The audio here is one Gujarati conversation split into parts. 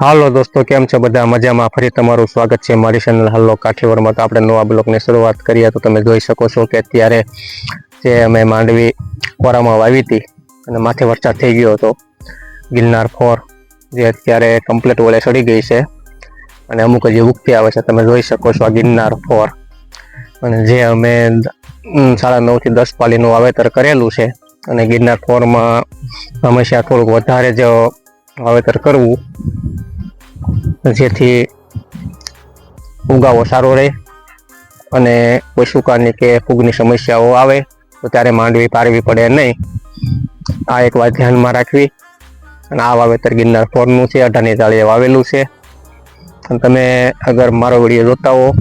હાલો દોસ્તો, કેમ છો બધા? મજામાં? ફરી તમારું સ્વાગત છે મારી ચેનલ હાલો કાઠીવરમાં તો આપણે નવા બ્લોગની શરૂઆત કરીએ તો તમે જોઈ શકો છો કે અત્યારે જે અમે માંડવી કોરામાં વાવી હતી અને માથે વરસાદ થઈ ગયો હતો. ગિરનાર ફોર જે અત્યારે કમ્પ્લીટ ઓલે સડી ગઈ છે. અને અમુક જે ઉગતી આવે છે, તમે જોઈ શકો છો આ ગિરનાર ફોર. અને જે અમે સાડા નવથી દસ પાલીનું વાવેતર કરેલું છે અને ગિરનાર ફોરમાં હંમેશા થોડુંક વધારે જ વાવેતર કરવું. જેથી ઉગાવો સારો રહે અને કોઈ સુકાની કે ફૂગની સમસ્યાઓ આવે, તો ત્યારે માંડવી પારવી પડે નહીં. આ એક વાત ધ્યાનમાં રાખવી. અને આ વાવેતર ગિરનાર ફોરનું છે, અઢારની તાળીએ વાવેલું છે. અને તમે અગર મારો વીડિયો જોતા હો,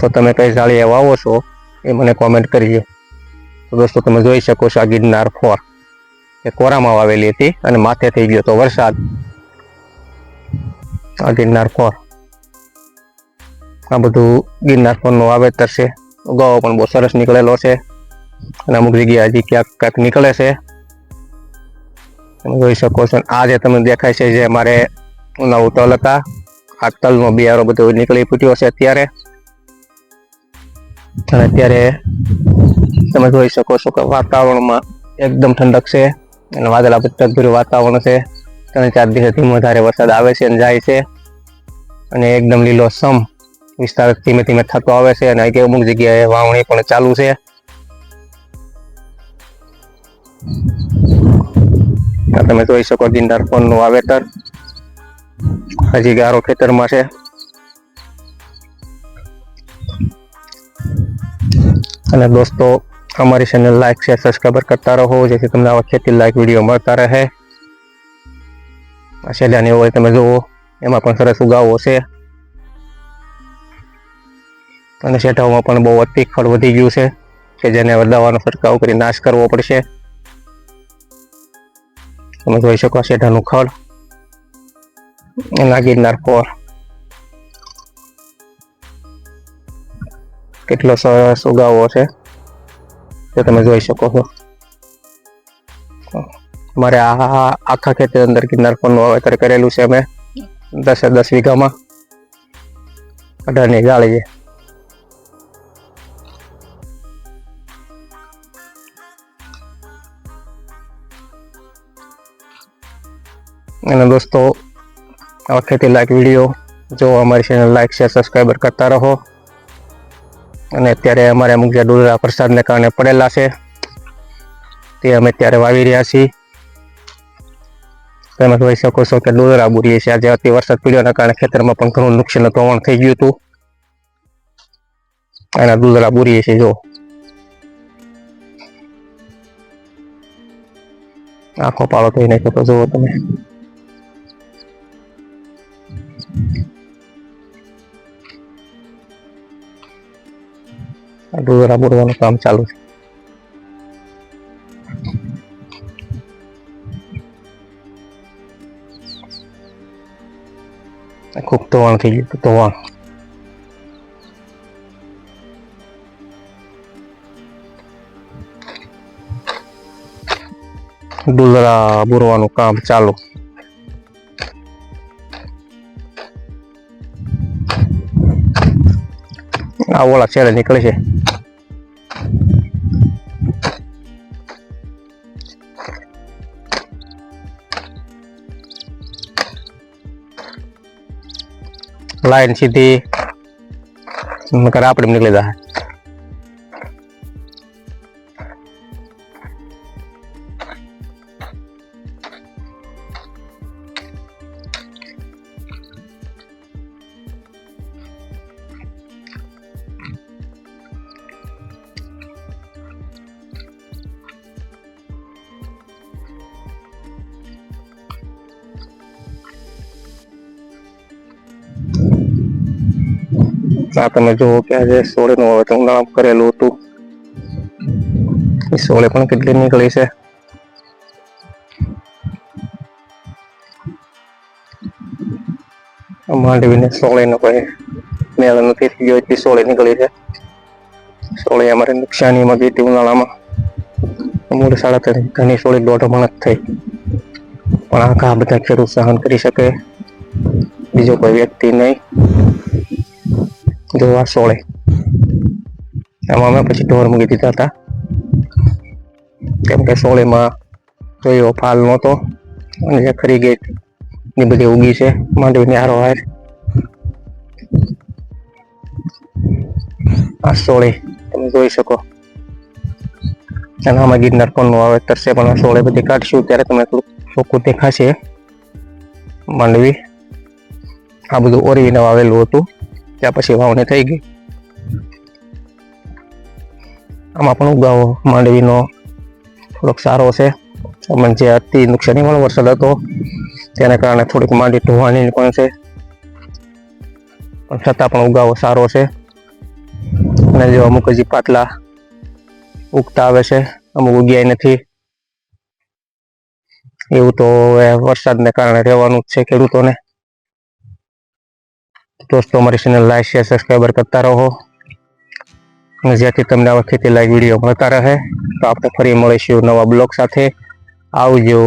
તો તમે કઈ જાળીએ વાવો છો, એ મને કોમેન્ટ કરજો. તો દોસ્તો, તમે જોઈ શકો છો આ ગિરનાર ફોર. એ કોરામાં વાવેલી હતી અને માથે થઈ ગયો તો વરસાદ. આ ગિરનાર ફોર આ બધું ગિરનાર ફોરનું વાવેતર છે. ઉગાવો પણ બહુ સરસ નીકળેલો છે. અને અમુક જગ્યાએ હજી ક્યાંક ક્યાંક નીકળે છે. તમે જોઈ શકો છો. આ જે તમે દેખાય છે જે મારે નવું તલ હતા. આ તલનો બિયારો બધો નીકળી ફૂટ્યો છે અત્યારે. અને અત્યારે તમે જોઈ શકો છો કે વાતાવરણમાં એકદમ ઠંડક છે. અને વાદળા પત્રકભર્યું વાતાવરણ છે. ત્રણ ચાર દિવસથી વધારે વરસાદ આવે છે અને જાય છે. અને એકદમ લીલો સમ વિસ્તાર ધીમે ધીમે થતો આવે છે અને કે અમુક જગ્યાએ વાવણી પણ ચાલુ છે. તમે જોઈ શકો જિંદાર ફોનનું વાવેતર. હજી ગારો ખેતરમાં છે. અને દોસ્તો અમારી ચેનલ લાઇક શેર સબસ્ક્રાઈબર કરતા રહો. જેથી તમને આવા ખેતી લાયક વીડિયો મળતા રહે. આ શેલિયાની હોય તમે જુઓ, એમાં પણ સરસ ઉગાવો છે. અને શેઠાઓમાં પણ બહુ અતિ ફળ વધી ગયું છે કે જેને દવાનો છંટકાવ કરી નાશ કરવો પડશે. તમે જોઈ શકો આ શેઠાનું ખડ એના ગિરનાર ફોર કેટલો સરસ ઉગાવો છે. તે તમે જોઈ શકો છો. મારે આ આખા ખેતર અંદર ગિરનાર ફોનનું વાવેતર કરેલું છે અમે. દસે દસ વીઘામાં. અઢારની જાળી છે. અને દોસ્તો, આવા ખેતી લાયક વીડિયો જો અમારી ચેનલ લાઈક શેર સબસ્ક્રાઈબર કરતા રહો. અને અત્યારે અમારે અમુક જે ડુલરા પ્રસાદને કારણે પડેલા છે, તે અમે અત્યારે વાવી રહ્યા છીએ. તમે જોઈ શકો છો કે ડુલરા બુરીએ છે. આજે અતિ વરસાદ પડ્યોના કારણે ખેતરમાં પણ ઘણું નુકસાન ધોવાણ થઈ ગયું હતું. એના ડુલરા બુરીએ છે, જો. આખો પાળો થઈ નાખ્યો તો જુઓ તમે. આ ડોલરા બોરવાનું કામ ચાલુ છે આ ખૂબ ધોવાણ થઈ ગયું હતું, ધોવાણ ડુલરા બોરવાનું કામ ચાલુ આ ઓલા છેડે નીકળે છે લાઈન સીધી. નકર આપણે નીકળી જાય આ તમે જુઓ કે આજે સોળે નું વાવેતર ઉનાળામાં કરેલું હતું. એ સોળે પણ કેટલી નીકળી છે? માંડવીને સોળે નો કોઈ મેળ નથી થઈ ગયો સોળે નીકળી છે. સોળે અમારે નુકસાનીમાં ગઈ ઉનાળામાં. મૂળ સાડા ત્રણ ઘણી સોળી દોઢ મણ જ થઈ. પણ આખા બધા ખેડૂત સહન કરી શકે. બીજો કોઈ વ્યક્તિ નહીં. જો સોળે આમાં અમે પછી ઢોર મૂકી દીધા હતા કેમ કે સોળેમાં જોયો ફાલ નહોતો અને જે ખરી ગેટની બધી ઉગી છે માંડવીની આરો હાર આ સોળે તમે જોઈ શકો અને આમાં ગિરનાર કોણનું વાવેતર છે પણ સોળે બધી કાઢશું ત્યારે તમને થોડુંક ચોખ્ખું દેખાશે માંડવી આ બધું ઓરવીને વાવેલું હતું ત્યાં પછી વાવણી થઈ ગઈ. આમાં પણ ઉગાવો. માંડવીનો થોડોક સારો છે. પણ જે અતિ નુકસાની વાળો વરસાદ હતો, તેના કારણે થોડીક માંડી ધોવાની પણ છે. પણ છતાં પણ ઉગાવો સારો છે. અને જો અમુક હજી પાતલા ઉગતા આવે છે, અમુક ઉગ્યા નથી. એવું તો વરસાદને કારણે રહેવાનું જ છે ખેડૂતોને. દોસ્તો, અમારી ચેનલ લાઈક શેર સબસ્ક્રાઈબર કરતા રહો. અને જેથી તમને આવા ખેતી લાઈવ વીડિયો મળતા રહે, તો આપણે ફરી મળીશું નવા બ્લોગ સાથે. આવજો.